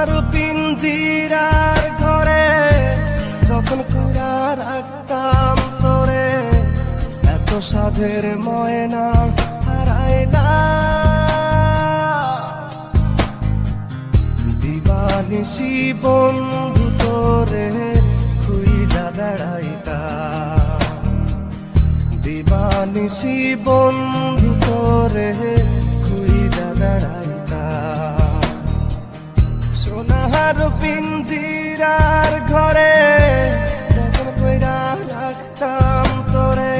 আমার পিঞ্জিরার ঘরে, যখন কুড়া রাখতাম তোরে এত সাধের ময়না হারাইলা দিবানিসি বন্ধু তোরে খুইলা দাঁড়াইতা দিবানিসি বন্ধু তোরে সোনার পিঞ্জিরার ঘরে যখন কইরা রাখতাম তোরে।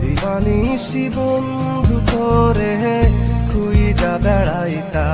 দিবানি শিবন্ধু তোরে খুইলা বেড়াইতা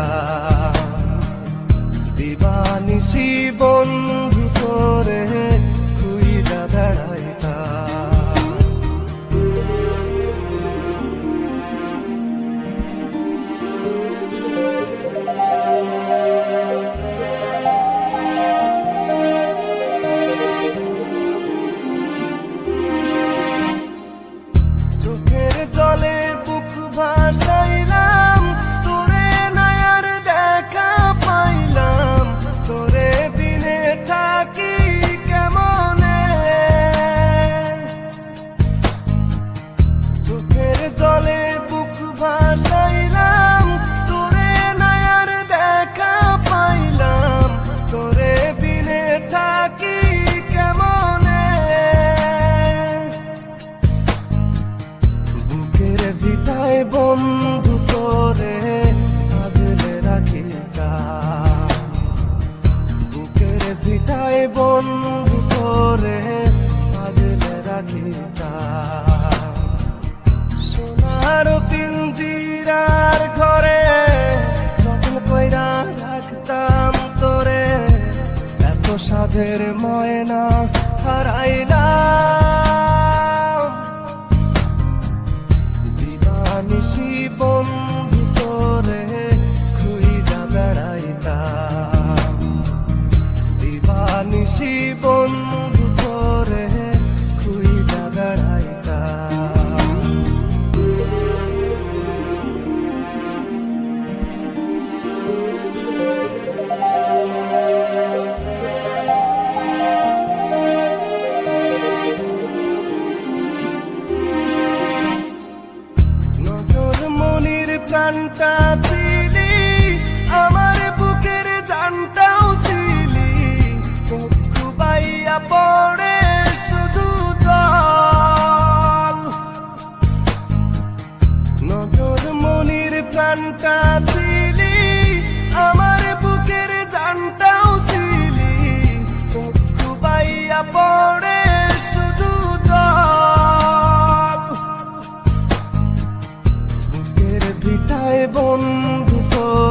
বন্ধু করে আগলে রাখিতা বুকের ভিটায় বন্ধু করে আগলে রাখিতা সোনার পিঞ্জিরার ঘরে যত্ন কইরা রাখতাম তোরে, এত সাধের ময়না হারাইলাম। দিবানিসি বন্ধু তোরে খুইলা বেড়াইতাম। দিবানিসি বন্ধু প্রাণটা ছিলি, আমার বুকের জানটাও ছিলি। চক্ষু বাইয়া পড়ে শুধু জল। নজর মনির প্রাণটা ছিলি।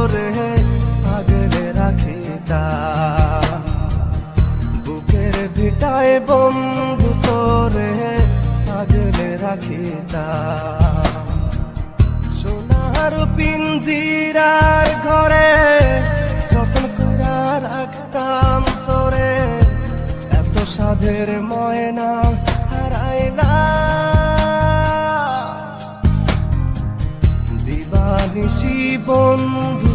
করে আগলে রাখিতা। বুকের ভিটায় বন্ধু করে আগলে রাখিতা। সোনার পিঞ্জিরার ঘরে যতন কইরা রাখতাম তোরে। এত সাধের ময়না হারাইলা। দিবানিসি বন্ধু